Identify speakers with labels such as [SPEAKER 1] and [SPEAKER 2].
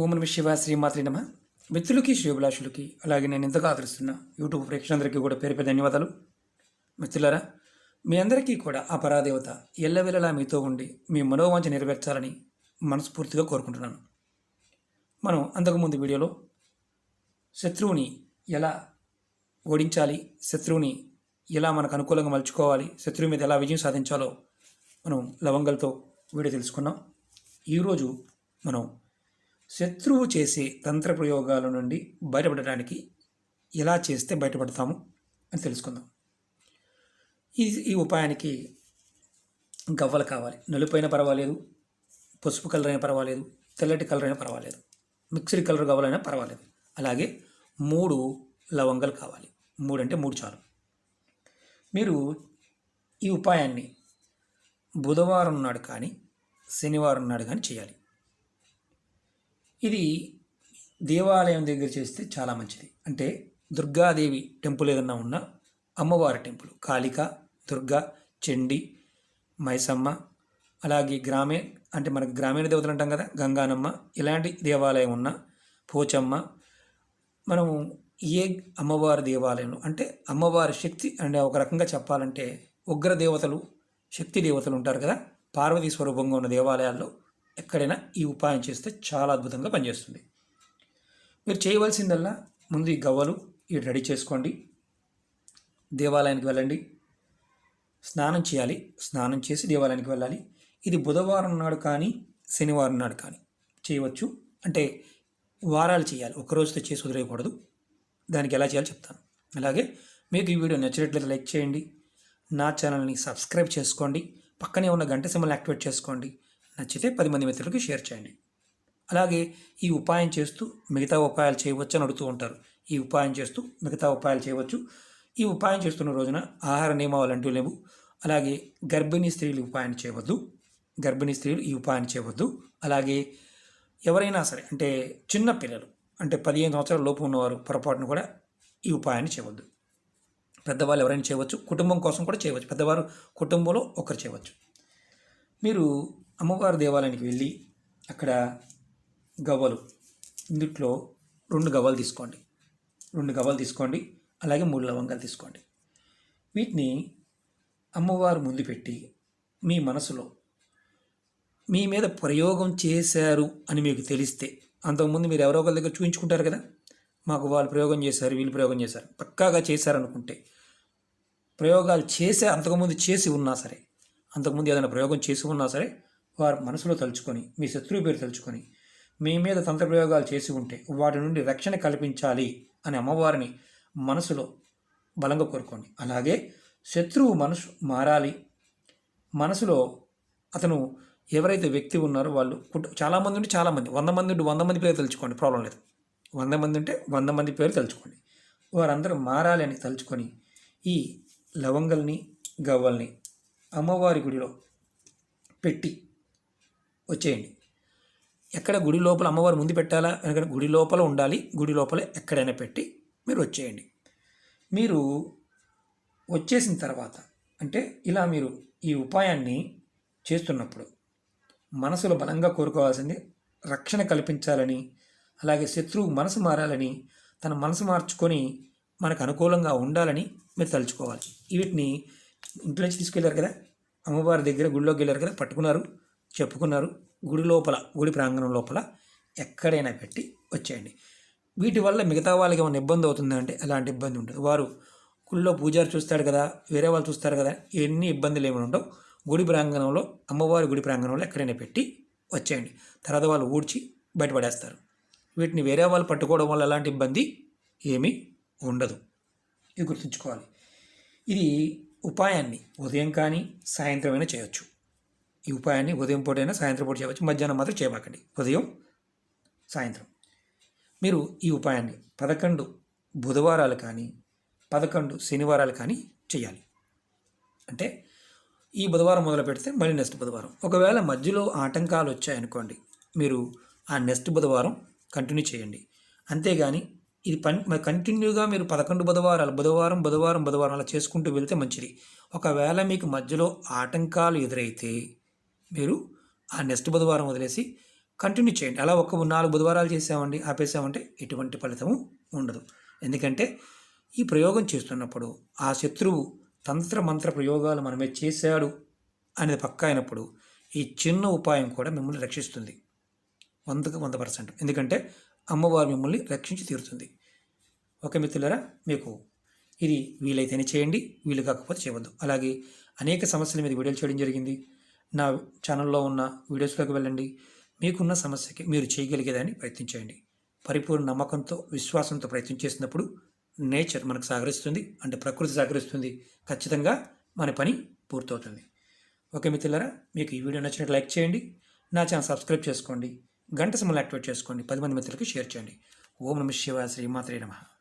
[SPEAKER 1] ఓం నమ శివ శ్రీమాత్రి నమ. మిత్రులకి శ్రీభిలాషులకి అలాగే నేను ఇంతగా ఆదరిస్తున్న యూట్యూబ్ ప్రేక్షకులందరికీ కూడా పేరు పేరు ధన్యవాదాలు. మిత్రులారా మీ అందరికీ కూడా ఆ పరాదేవత ఎల్లవెల్లలా మీతో ఉండి మీ మనోవాంఛ నెరవేర్చాలని మనస్ఫూర్తిగా కోరుకుంటున్నాను. మనం అంతకుముందు వీడియోలో శత్రువుని ఎలా ఓడించాలి శత్రువుని ఎలా మనకు అనుకూలంగా మలుచుకోవాలి శత్రువు మీద ఎలా విజయం సాధించాలో మనం లవంగలతో వీడియో తెలుసుకున్నాం. ఈరోజు మనం శత్రువు చేసే తంత్ర ప్రయోగాల నుండి బయటపడడానికి ఎలా చేస్తే బయటపడతాము అని తెలుసుకుందాం. ఈ ఈ ఉపాయానికి గవ్వలు కావాలి. నలుపైన పర్వాలేదు పసుపు కలర్ అయినా పర్వాలేదు తెల్లటి కలర్ అయినా పర్వాలేదు మిక్స్డ్ కలర్ గవ్వలైనా పర్వాలేదు. అలాగే మూడు లవంగాలు కావాలి. మూడు అంటే మూడు చాలు. మీరు ఈ ఉపాయాన్ని బుధవారం నాడు కానీ శనివారం నాడు కానీ చేయాలి. ఇది దేవాలయం దగ్గర చేస్తే చాలా మంచిది. అంటే దుర్గాదేవి టెంపుల్ ఏదన్నా ఉన్నా అమ్మవారి టెంపుల్. కాళిక దుర్గా చండి మైసమ్మ అలాగే గ్రామీణ అంటే మనకు గ్రామీణ దేవతలు అంటాం కదా గంగానమ్మ ఇలాంటి దేవాలయం ఉన్న పోచమ్మ మనం ఏ అమ్మవారి దేవాలయంలో అంటే అమ్మవారి శక్తి అంటే ఒక రకంగా చెప్పాలంటే ఉగ్ర దేవతలు శక్తి దేవతలు ఉంటారు కదా పార్వతీ స్వరూపంగా ఉన్న దేవాలయాల్లో ఎక్కడైనా ఈ ఉపాయం చేస్తే చాలా అద్భుతంగా పనిచేస్తుంది. మీరు చేయవలసిందల్లా ముందు ఈ గవ్వలు ఇవి రెడీ చేసుకోండి. దేవాలయానికి వెళ్ళండి. స్నానం చేయాలి. స్నానం చేసి దేవాలయానికి వెళ్ళాలి. ఇది బుధవారం నాడు కానీ శనివారం నాడు కానీ చేయవచ్చు. అంటే వారాలు చేయాలి. ఒకరోజుతో చేసి వదిలేయకూడదు. దానికి ఎలా చేయాలో చెప్తాను. అలాగే మీకు ఈ వీడియో నచ్చినట్లయితే లైక్ చేయండి. నా ఛానల్ని సబ్స్క్రైబ్ చేసుకోండి. పక్కనే ఉన్న గంట సింబల్ యాక్టివేట్ చేసుకోండి. నచ్చితే పది మంది మిత్రులకి షేర్ చేయండి. అలాగే ఈ ఉపాయం చేస్తూ మిగతా ఉపాయాలు చేయవచ్చు అని అడుగుతూ ఉంటారు. ఈ ఉపాయం చేస్తూ మిగతా ఉపాయాలు చేయవచ్చు. ఈ ఉపాయం చేస్తున్న రోజున ఆహార నియమాలు అంటూ లేవు. అలాగే గర్భిణీ స్త్రీలు ఉపాయం ఉపాయాన్ని చేయవద్దు. గర్భిణీ స్త్రీలు ఈ ఉపాయాన్ని చేయవద్దు. అలాగే ఎవరైనా సరే అంటే చిన్న పిల్లలు అంటే పదిహేను సంవత్సరాల లోపు ఉన్నవారు పొరపాటును కూడా ఈ ఉపాయాన్ని చేయవద్దు. పెద్దవాళ్ళు ఎవరైనా చేయవచ్చు. కుటుంబం కోసం కూడా చేయవచ్చు. పెద్దవారు కుటుంబంలో ఒకరు చేయవచ్చు. మీరు అమ్మవారి దేవాలయానికి వెళ్ళి అక్కడ గవ్వలు ఇందుట్లో రెండు గవ్వలు తీసుకోండి. రెండు గవ్వలు తీసుకోండి అలాగే మూడు లవంగాలు తీసుకోండి. వీటిని అమ్మవారు ముందు పెట్టి మీ మనసులో మీ మీద ప్రయోగం చేశారు అని మీకు తెలిస్తే అంతకుముందు మీరు ఎవరో ఒకరి దగ్గర చూపించుకుంటారు కదా? మాకు వాళ్ళు ప్రయోగం చేశారు వీళ్ళు ప్రయోగం చేశారు. పక్కాగా చేశారనుకుంటే ప్రయోగాలు చేసే అంతకుముందు చేసి ఉన్నా సరే అంతకుముందు ఏదైనా ప్రయోగం చేసి ఉన్నా సరే వారు మనసులో తలుచుకొని మీ శత్రువు పేరు తలుచుకొని మీ మీద తంత్ర ప్రయోగాలు చేసి ఉంటే వాటి నుండి రక్షణ కల్పించాలి అని అమ్మవారిని మనసులో బలంగా కోరుకోండి. అలాగే శత్రువు మనసు మారాలి. మనసులో అతను ఎవరైతే వ్యక్తి ఉన్నారో వాళ్ళు కుటుంబ చాలామంది ఉంటే చాలామంది వంద మంది ఉంటే వంద మంది పేరు తలుచుకోండి ప్రాబ్లం లేదు. వంద మంది ఉంటే వంద మంది పేరు తలుచుకోండి. వారందరూ మారాలి అని తలుచుకొని ఈ లవంగల్ని గవ్వల్ని అమ్మవారి గుడిలో పెట్టి వచ్చేయండి. ఎక్కడ గుడి లోపల అమ్మవారి ముందు పెట్టాలా? ఎందుకంటే గుడి లోపల ఉండాలి. గుడి లోపల ఎక్కడైనా పెట్టి మీరు వచ్చేయండి. మీరు వచ్చేసిన తర్వాత అంటే ఇలా మీరు ఈ ఉపాయాన్ని చేస్తున్నప్పుడు మనసులో బలంగా కోరుకోవాల్సింది రక్షణ కల్పించాలని అలాగే శత్రువు మనసు మారాలని తన మనసు మార్చుకొని మనకు అనుకూలంగా ఉండాలని మీరు తలుచుకోవాలి. వీటిని ఇంట్లోంచి తీసుకెళ్ళారు కదా అమ్మవారి దగ్గర గుడిలోకి వెళ్ళారు కదా పట్టుకున్నారు చెప్పుకున్నారు గుడి లోపల గుడి ప్రాంగణం లోపల ఎక్కడైనా పెట్టి వచ్చేయండి. వీటి వల్ల మిగతా వాళ్ళకి ఏమైనా ఇబ్బంది అవుతుందంటే అలాంటి ఇబ్బంది ఉంటుంది వారు గుళ్ళో పూజారి చూస్తాడు కదా వేరే వాళ్ళు చూస్తారు కదా ఎన్ని ఇబ్బందులు ఏమైనా ఉండవు. గుడి ప్రాంగణంలో అమ్మవారి గుడి ప్రాంగణంలో ఎక్కడైనా పెట్టి వచ్చేయండి. తర్వాత వాళ్ళు ఊడ్చి బయటపడేస్తారు వీటిని వేరే వాళ్ళు పట్టుకోవడం వల్ల ఎలాంటి ఇబ్బంది ఏమీ ఉండదు. ఇది గుర్తుంచుకోవాలి. ఇది ఉపాయాన్ని ఉదయం కానీ సాయంత్రం అయినా చేయొచ్చు. ఈ ఉపాయాన్ని ఉదయం పూటైనా సాయంత్రం పూట చేయవచ్చు. మధ్యాహ్నం మాత్రం చేయబాకండి ఉదయం సాయంత్రం. మీరు ఈ ఉపాయాన్ని పదకొండు బుధవారాలు కానీ పదకొండు శనివారాలు కానీ చేయాలి. అంటే ఈ బుధవారం మొదలు పెడితే మళ్ళీ నెక్స్ట్ బుధవారం. ఒకవేళ మధ్యలో ఆటంకాలు వచ్చాయనుకోండి మీరు ఆ నెక్స్ట్ బుధవారం కంటిన్యూ చేయండి. అంతేగాని ఇది పని కంటిన్యూగా మీరు పదకొండు బుధవారాలు బుధవారం బుధవారం బుధవారం అలా చేసుకుంటూ వెళ్తే మంచిది. ఒకవేళ మీకు మధ్యలో ఆటంకాలు ఎదురైతే మీరు ఆ నెక్స్ట్ బుధవారం వదిలేసి కంటిన్యూ చేయండి. అలా ఒక నాలుగు బుధవారాలు చేసామండి ఆపేసామంటే ఎటువంటి ఫలితము ఉండదు. ఎందుకంటే ఈ ప్రయోగం చేస్తున్నప్పుడు ఆ శత్రువు తంత్ర మంత్ర ప్రయోగాలు మనమే చేశాడు అనేది పక్క అయినప్పుడు ఈ చిన్న ఉపాయం కూడా మిమ్మల్ని రక్షిస్తుంది. వందకు వంద పర్సెంట్. ఎందుకంటే అమ్మవారు మిమ్మల్ని రక్షించి తీరుతుంది. ఓకే మిత్రులరా మీకు ఇది వీలైతేనే చేయండి వీలు కాకపోతే చేయవద్దు. అలాగే అనేక సమస్యల మీద వీడియోలు చేయడం జరిగింది. నా ఛానల్లో ఉన్న వీడియోస్లోకి వెళ్ళండి. మీకున్న సమస్యకి మీరు చేయగలిగేదాన్ని ప్రయత్నించండి పరిపూర్ణ నమ్మకంతో విశ్వాసంతో ప్రయత్నం చేసినప్పుడు నేచర్ మనకు సహకరిస్తుంది అంటే ప్రకృతి సహకరిస్తుంది. ఖచ్చితంగా మన పని పూర్తవుతుంది. ఓకే మిత్రులరా మీకు ఈ వీడియో నచ్చినట్టు లైక్ చేయండి. నా ఛానల్ సబ్స్క్రైబ్ చేసుకోండి. గంట సమయంలో యాక్టివేట్ చేసుకోండి. పది మంది మిత్రులకి షేర్ చేయండి. ఓం నమ శివ శ్రీమాత్రే నమః.